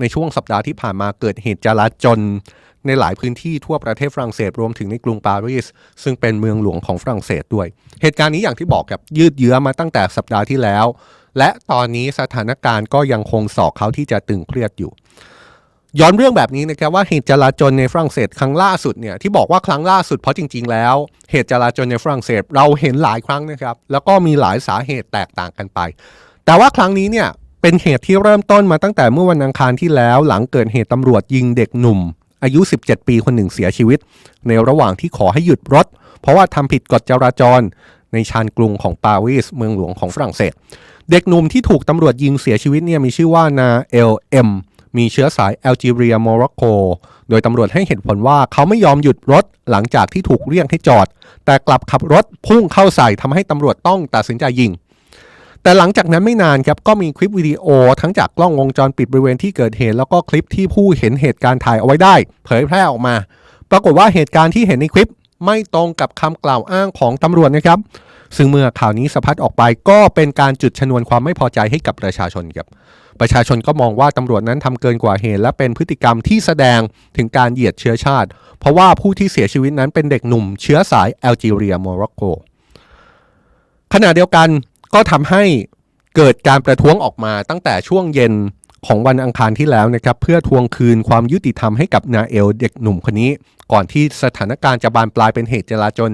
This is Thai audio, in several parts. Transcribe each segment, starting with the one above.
ในช่วงสัปดาห์ที่ผ่านมาเกิดเหตุจลาจลในหลายพื้นที่ทั่วประเทศฝรั่งเศสรวมถึงในกรุงปารีสซึ่งเป็นเมืองหลวงของฝรั่งเศสด้วย เหตุการณ์นี้อย่างที่บอกกับยืดเยื้อมาตั้งแต่สัปดาห์ที่แล้ว และตอนนี้สถานการณ์ก็ยังคงสอกเขาที่จะตึงเครียดอยู่ ย้อนเรื่องแบบนี้นะครับว่าเหตุจลาจลในฝรั่งเศสครั้งล่าสุดเนี่ยที่บอกว่าครั้งล่าสุดเพราะจริง ๆ แล้ว เหตุจลาจลในฝรั่งเศสเราเห็นหลายครั้งนะครับแล้วก็มีหลายสาเหตุแตกต่างกันไป แต่ว่าครั้งนี้เนี่ย เป็นเหตุที่เริ่มต้นมาตั้งแต่เมื่อวันอังคารที่แล้ว หลังเกิดเหตุตำรวจยิงเด็กหนุ่ม อายุ 17 ปีคนหนึ่งเสียชีวิต ในระหว่างที่ขอให้หยุดรถ เพราะว่าทำผิดกฎจราจร ในชานกรุงของปารีสเมืองหลวงของฝรั่งเศส เด็กหนุ่มที่ถูกตำรวจยิงเสียชีวิตเนี่ยมีชื่อว่านาเอลเอ็มมีเชื้อสายแอลจีเรียโมร็อกโก โดยตำรวจให้เหตุผลว่าเขาไม่ยอมหยุดรถหลังจากที่ถูกเรียกให้จอด แต่กลับขับรถพุ่งเข้าใส่ทำให้ตำรวจต้องตัดสินใจยิง แต่หลังจากนั้นไม่นานครับก็มีคลิปวิดีโอทั้งจากกล้องวงจรปิดบริเวณที่เกิดเหตุ แล้วก็คลิปที่ผู้เห็นเหตุการณ์ถ่ายเอาไว้ได้ เผยแพร่ออกมา ปรากฏว่าเหตุการณ์ที่เห็นในคลิปไม่ตรงกับคำกล่าวอ้างของตำรวจนะครับ ซึ่งเมื่อข่าวนี้สะพัดออกไปก็เป็นการจุดชนวนความไม่พอใจให้กับประชาชนครับ ประชาชนก็มองว่าตำรวจนั้นทำเกินกว่าเหตุ และเป็นพฤติกรรมที่แสดงถึงการเหยียดเชื้อชาติ เพราะว่าผู้ที่เสียชีวิตนั้นเป็นเด็กหนุ่ม เชื้อสายแอลจีเรียโมร็อกโกขณะเดียวกัน ก็ทำให้เกิดการประท้วงออกมาตั้งแต่ช่วงเย็นของวันอังคารที่แล้วนะครับ เพื่อทวงคืนความยุติธรรมให้กับนาเอลเด็กหนุ่มคนนี้ ก่อนที่สถานการณ์จะบานปลายเป็นเหตุจลาจล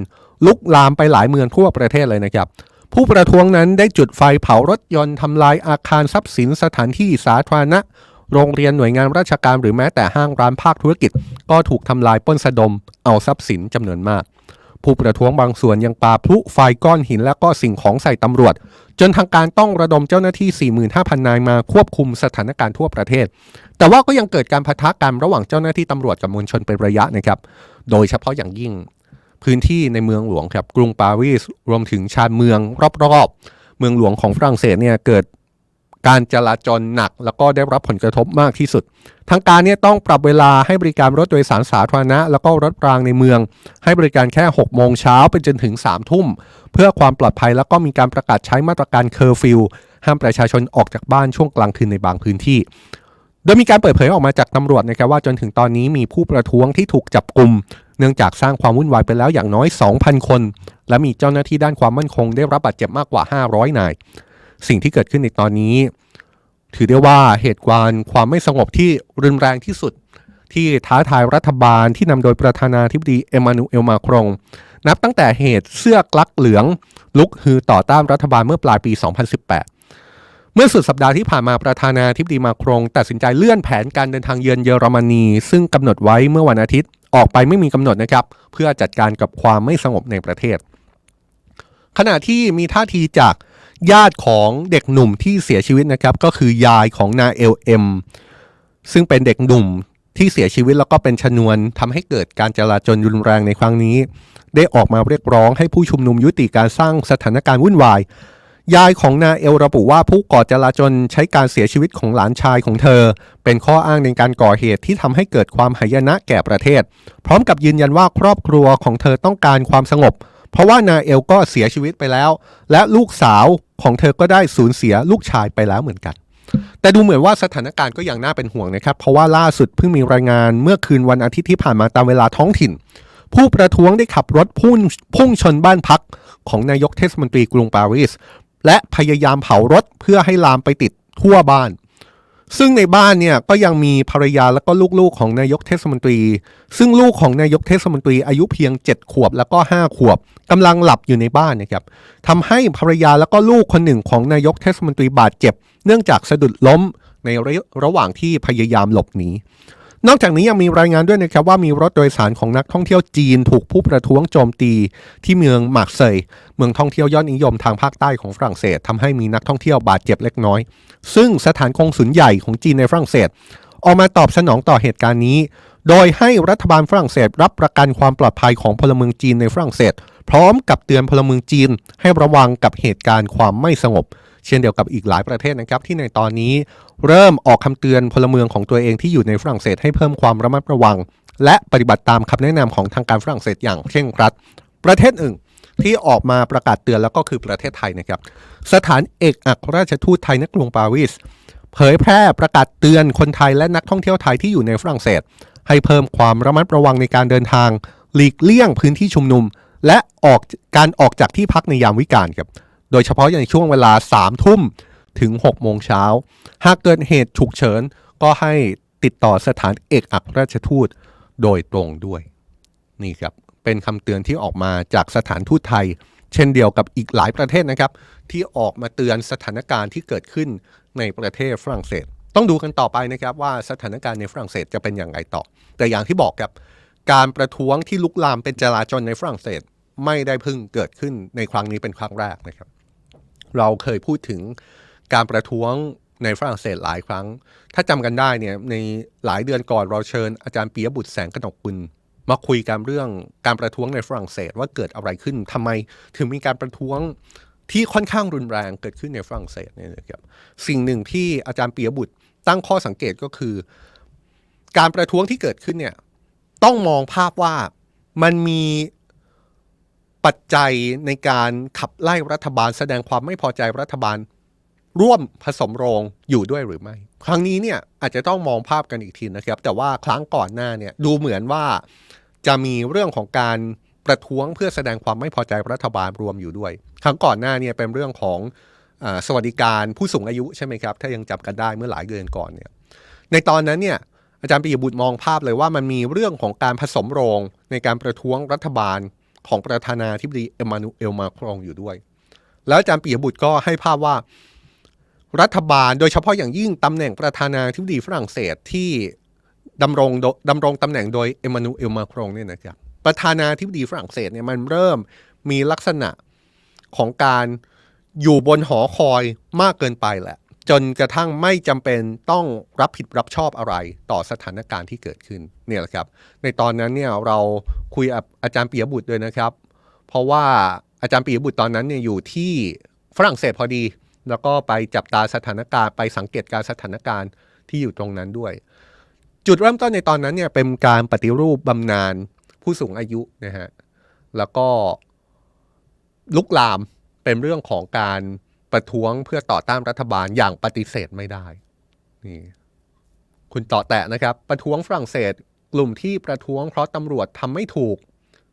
ลุกลามไปหลายเมืองทั่วประเทศเลยนะครับ ผู้ประท้วงนั้นได้จุดไฟเผารถยนต์ทำลายอาคารทรัพย์สินสถานที่สาธารณะ โรงเรียนหน่วยงานราชการหรือแม้แต่ห้างร้านภาคธุรกิจ ก็ถูกทำลายป้นสะดม เอาทรัพย์สินจำนวนมาก ผู้ประท้วงบางส่วนยังปาพลุไฟก้อนหินและก็สิ่งของใส่ตำรวจ จนทางการต้องระดมเจ้าหน้าที่ 45,000 นายมาควบคุมสถานการณ์ทั่วประเทศ แต่ว่าก็ยังเกิดการพะทะกันระหว่างเจ้าหน้าที่ตำรวจกับมวลชนเป็นระยะนะครับ โดยเฉพาะอย่างยิ่งพื้นที่ในเมืองหลวงครับกรุงปารีสรวมถึงชานเมืองรอบๆ เมืองหลวงของฝรั่งเศสเนี่ยเกิด การจราจรหนัก แล้วก็ได้รับผลกระทบมากที่สุด ทางการเนี่ยต้องปรับเวลาให้บริการรถโดยสารสาธารณะ แล้วก็รถรางในเมือง ให้บริการแค่ 6 โมงเช้าไปจนถึง 3 ทุ่ม เพื่อความปลอดภัยแล้วก็มีการประกาศใช้มาตรการเคอร์ฟิวห้ามประชาชนออกจากบ้านช่วงกลางคืนในบางพื้นที่ โดยมีการเปิดเผยออกมาจากตำรวจนะครับว่าจนถึงตอนนี้มีผู้ประท้วงที่ถูกจับกลุ่มเนื่องจากสร้างความวุ่นวายไปแล้วอย่างน้อย 2,000 คน และมีเจ้าหน้าที่ด้านความมั่นคงได้รับบาดเจ็บมากกว่า 500 นาย สิ่งที่เกิดขึ้นในตอนนี้ ถือได้ว่าเหตุการณ์ความไม่สงบที่รุนแรงที่สุด ที่ท้าทายรัฐบาลที่นำโดยประธานาธิบดีเอมานูเอลมาครง นับตั้งแต่เหตุเสื้อกลักเหลือง ลุกฮือต่อต้านรัฐบาลเมื่อปลายปี 2018เมื่อสุดสัปดาห์ที่ผ่านมาประธานาธิบดีมาครง ตัดสินใจเลื่อนแผนการเดินทางเยือนเยอรมนี ซึ่งกำหนดไว้เมื่อวันอาทิตย์ออกไปไม่มีกำหนดนะครับ เพื่อจัดการกับความไม่สงบในประเทศ ขณะที่มีท่าทีจาก ญาติของเด็กหนุ่มที่เสียชีวิตนะครับ ก็คือยายของนาเอลเอ็มซึ่งเป็นเด็กหนุ่มที่เสียชีวิตแล้วก็เป็นชนวนทำให้เกิดการจลาจลรุนแรงในครั้งนี้ ได้ออกมาเรียกร้องให้ผู้ชุมนุมยุติการสร้างสถานการณ์วุ่นวาย ยายของนาเอลระบุว่าผู้ก่อจลาจลใช้การเสียชีวิตของหลานชายของเธอ เป็นข้ออ้างในการก่อเหตุที่ทำให้เกิดความหายนะแก่ประเทศ พร้อมกับยืนยันว่าครอบครัวของเธอต้องการความสงบ เพราะว่านาเอลก็เสียชีวิตไปแล้ว และลูกสาวของเธอก็ได้สูญเสียลูกชายไปแล้วเหมือนกัน แต่ดูเหมือนว่าสถานการณ์ก็ยังน่าเป็นห่วงนะครับ เพราะว่าล่าสุดเพิ่งมีรายงานเมื่อคืนวันอาทิตย์ที่ผ่านมาตามเวลาท้องถิ่น ผู้ประท้วงได้ขับรถพุ่งพุ่งชนบ้านพักของนายกเทศมนตรีกรุงปารีสและพยายามเผารถเพื่อให้ลามไปติดทั่วบ้าน ซึ่งในบ้านเนี่ยก็ยังมีภรรยาและก็ลูกๆของนายกเทศมนตรี ซึ่งลูกของนายกเทศมนตรีอายุเพียง 7 ขวบแล้วก็ 5 ขวบกำลังหลับอยู่ในบ้านนะครับทำให้ภรรยาแล้วก็ลูกคนหนึ่งของนายกเทศมนตรีบาดเจ็บ เนื่องจากสะดุดล้มในระระหว่างที่พยายามหลบหนี นอกจากนี้ยังมีรายงานด้วยนะครับว่ามีรถโดยสารของนักท่องเที่ยวจีนถูกผู้ประท้วงโจมตีที่เมืองมากเซยเมืองท่องเที่ยวยอดนิยมทางภาคใต้ของฝรั่งเศสทำให้มีนักท่องเที่ยวบาดเจ็บเล็กน้อย ซึ่งสถานกงสุลใหญ่ของจีนในฝรั่งเศส ออกมาตอบสนองต่อเหตุการณ์นี้ โดยให้รัฐบาลฝรั่งเศสรับประกันความปลอดภัยของพลเมืองจีนในฝรั่งเศส พร้อมกับเตือนพลเมืองจีนให้ระวังกับเหตุการณ์ความไม่สงบ เช่นเดียวกับอีกหลายประเทศนะครับที่ในตอนนี้เริ่มออกคำเตือนพลเมืองของตัวเองที่อยู่ในฝรั่งเศสให้เพิ่มความระมัดระวัง และปฏิบัติตามคำแนะนำของทางการฝรั่งเศสอย่างเคร่งครัด ประเทศอื่นที่ออกมาประกาศเตือนแล้วก็คือประเทศไทยนะครับ สถานเอกอัครราชทูตไทยณกรุงปารีสเผยแพร่ประกาศเตือนคนไทยและนักท่องเที่ยวไทยที่อยู่ในฝรั่งเศส ให้เพิ่มความระมัดระวังในการเดินทาง หลีกเลี่ยงพื้นที่ชุมนุม และออกการออกจากที่พักในยามวิกาลครับ โดยเฉพาะในช่วงเวลา 3 ทุ่มถึง 6 โมงเช้า หากเกิดเหตุฉุกเฉิน ก็ให้ติดต่อสถานเอกอัครราชทูตโดยตรงด้วย นี่ครับ เป็นคำเตือนที่ออกมาจากสถานทูตไทย เช่นเดียวกับอีกหลายประเทศนะครับ ที่ออกมาเตือนสถานการณ์ที่เกิดขึ้นในประเทศฝรั่งเศส ต้องดูกันต่อไปนะครับว่าสถานการณ์ในฝรั่งเศสจะเป็นอย่างไรต่อ แต่อย่างที่บอกครับการประท้วงที่ลุกลามเป็นจลาจลในฝรั่งเศส ไม่ได้เพิ่งเกิดขึ้นในครั้งนี้เป็นครั้งแรกนะครับ เราเคยพูดถึงการประท้วงในฝรั่งเศสหลายครั้ง ถ้าจำกันได้เนี่ยในหลายเดือนก่อนเราเชิญอาจารย์ปียบุตรแสงกนกกุลมาคุยกันเรื่องการประท้วงในฝรั่งเศสว่าเกิดอะไรขึ้นทำไมถึงมีการประท้วงที่ค่อนข้างรุนแรงเกิดขึ้นในฝรั่งเศสเนี่ยนะครับสิ่งหนึ่งที่อาจารย์ปียบุตรตั้งข้อสังเกตก็คือ การประท้วงที่เกิดขึ้นเนี่ยต้องมองภาพว่ามันมี ปัจจัยในการขับไล่รัฐบาล แสดงความไม่พอใจรัฐบาล ร่วมผสมโรงอยู่ด้วยหรือไม่ ครั้งนี้เนี่ยอาจจะต้องมองภาพกันอีกทีนะครับ แต่ว่าครั้งก่อนหน้าเนี่ยดูเหมือนว่าจะมีเรื่องของการประท้วงเพื่อแสดงความไม่พอใจรัฐบาลรวมอยู่ด้วย ครั้งก่อนหน้าเนี่ยเป็นเรื่องของอสวัสดิการผู้สูงอายุใช่ไหมครับ ถ้ายังจำกันได้เมื่อหลายเดือนก่อนเนี่ยในตอนนั้นเนี่ยอาจารย์ปิยบุตรมองภาพเลยว่ามันมีเรื่องของการผสมโรงในการประท้วงรัฐบาล ของประธานาธิบดีเอมานูเอลมาครองอยู่ด้วย แล้วอาจารย์ปิยบุตรก็ให้ภาพว่ารัฐบาลโดยเฉพาะอย่างยิ่งตำแหน่งประธานาธิบดีฝรั่งเศสที่ดำรงดดำรงตำแหน่งโดยเอมานูเอลมาครองเนี่ยนะครับประธานาธิบดีฝรั่งเศสเนี่ยมันเริ่มมีลักษณะของการอยู่บนหอคอยมากเกินไปแหละ จนกระทั่งไม่จำเป็นต้องรับผิดรับชอบอะไรต่อสถานการณ์ที่เกิดขึ้นเนี่ยแหละครับ ในตอนนั้นเนี่ยเราคุยกับอาจารย์ปียบุตรด้วยนะครับ เพราะว่าอาจารย์ปียบุตรตอนนั้นเนี่ยอยู่ที่ฝรั่งเศสพอดี แล้วก็ไปจับตาสถานการณ์ไปสังเกตการสถานการณ์ที่อยู่ตรงนั้นด้วย จุดเริ่มต้นในตอนนั้นเนี่ยเป็นการปฏิรูปบำนาญผู้สูงอายุนะฮะแล้วก็ลุกลามเป็นเรื่องของการ ประท้วงเพื่อต่อต้านรัฐบาลอย่างปฏิเสธไม่ได้นี่คุณต่อแตะนะครับ ประท้วงฝรั่งเศส กลุ่มที่ประท้วงเพราะตำรวจทำไม่ถูก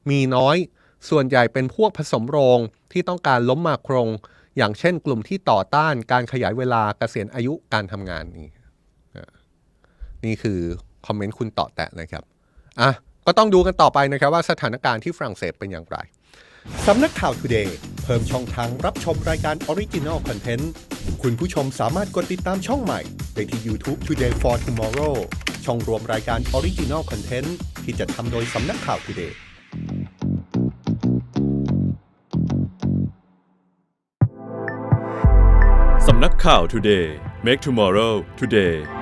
มีน้อย ส่วนใหญ่เป็นพวกผสมโรงที่ต้องการล้มมาครง อย่างเช่น กลุ่มที่ต่อต้านการขยายเวลาเกษียณอายุการทำงานนี่นี่คือคอมเมนต์คุณต่อแตะนะครับอะก็ต้องดูกันต่อไปนะครับว่าสถานการณ์ที่ฝรั่งเศสเป็นอย่างไรสำนักข่าว Today เพิ่มช่องทางรับชมรายการ Original Content คุณผู้ชมสามารถกดติดตามช่องใหม่ได้ที่ YouTube Today for Tomorrow ช่องรวมรายการ Original Content ที่จะทำโดยสำนักข่าว Today สำนักข่าว Today Make Tomorrow Today